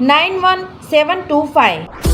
nine one seven two five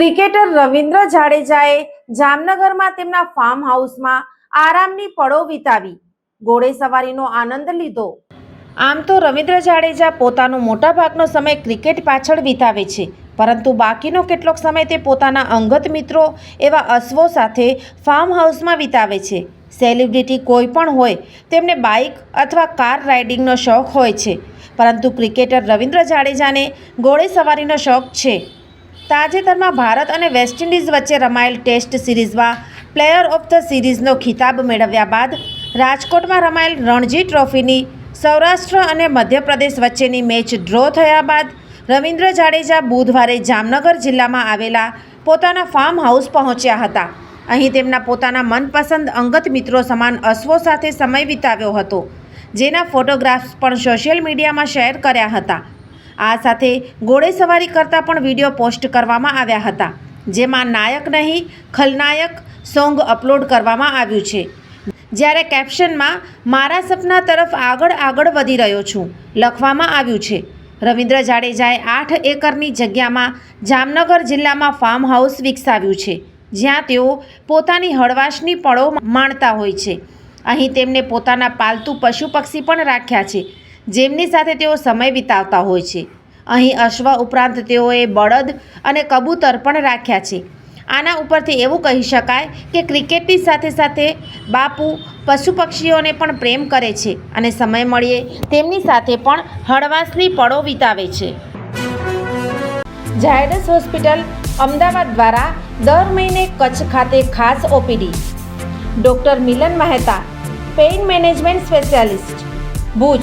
cricketer Ravindra જાડેજાએ જામનગરમાં તેમના ફાર્મ હાઉસમાં આરામની પળો વિતાવી. ઘોડેસવારીનો આનંદ લીધો. આમ તો રવિન્દ્ર જાડેજા પોતાનો મોટાભાગનો સમય ક્રિકેટ પાછળ વિતાવે છે, પરંતુ બાકીનો કેટલોક સમય તે પોતાના અંગત મિત્રો એવા અશ્વો સાથે ફાર્મ હાઉસમાં વિતાવે છે. સેલિબ્રિટી કોઈ પણ હોય, તેમને બાઇક અથવા કાર રાઇડિંગનો શોખ હોય છે, પરંતુ ક્રિકેટર રવિન્દ્ર જાડેજાને ઘોડેસવારીનો શોખ છે. તાજેતરમાં ભારત અને વેસ્ટ ઇન્ડિઝ વચ્ચે રમાયેલ ટેસ્ટ સિરીઝમાં પ્લેયર ઓફ ધ સિરીઝનો ખિતાબ મેળવ્યા બાદ રાજકોટમાં રમાયેલ રણજી ટ્રોફીની સૌરાષ્ટ્ર અને મધ્યપ્રદેશ વચ્ચેની મેચ ડ્રો થયા બાદ રવિન્દ્ર જાડેજા બુધવારે જામનગર જિલ્લામાં આવેલા પોતાના ફાર્મ હાઉસ પહોંચ્યા હતા. અહીં તેમના પોતાના મનપસંદ અંગત મિત્રો સમાન અશ્વો સાથે સમય વિતાવ્યો હતો, જેના ફોટોગ્રાફ્સ પણ સોશિયલ મીડિયામાં શેર કર્યા હતા. આ સાથે ઘોડેસવારી કરતા પણ વીડિયો પોસ્ટ કરવામાં આવ્યા હતા, જેમાં નાયક નહીં, ખલનાયક સોંગ અપલોડ કરવામાં આવ્યું છે. જ્યારે કેપ્શનમાં, મારા સપના તરફ આગળ આગળ વધી રહ્યો છું લખવામાં આવ્યું છે. રવિન્દ્ર જાડેજાએ આઠ એકરની જગ્યામાં જામનગર જિલ્લામાં ફાર્મ હાઉસ વિકસાવ્યું છે, જ્યાં તેઓ પોતાની હળવાશની પળો માણતા હોય છે. અહીં તેમને પોતાના પાલતુ પશુ પક્ષી પણ રાખ્યા છે. જેમની સાથે તેઓ સમય વિતાવતા હોય છે. અહીં અશ્વ ઉપરાંત તેઓએ બળદ અને કબૂતર પણ રાખ્યા છે. આના ઉપરથી એવું કહી શકાય કે ક્રિકેટની સાથે સાથે બાપુ પશુ પક્ષીઓને પણ પ્રેમ કરે છે અને સમય મળીએ તેમની સાથે પણ હળવાશની પળો વિતાવે છે. ઝાયડસ હોસ્પિટલ અમદાવાદ દ્વારા દર મહિને કચ્છ ખાતે ખાસ OPD. Doctor Milan Mehta, pain management specialist. Bhuj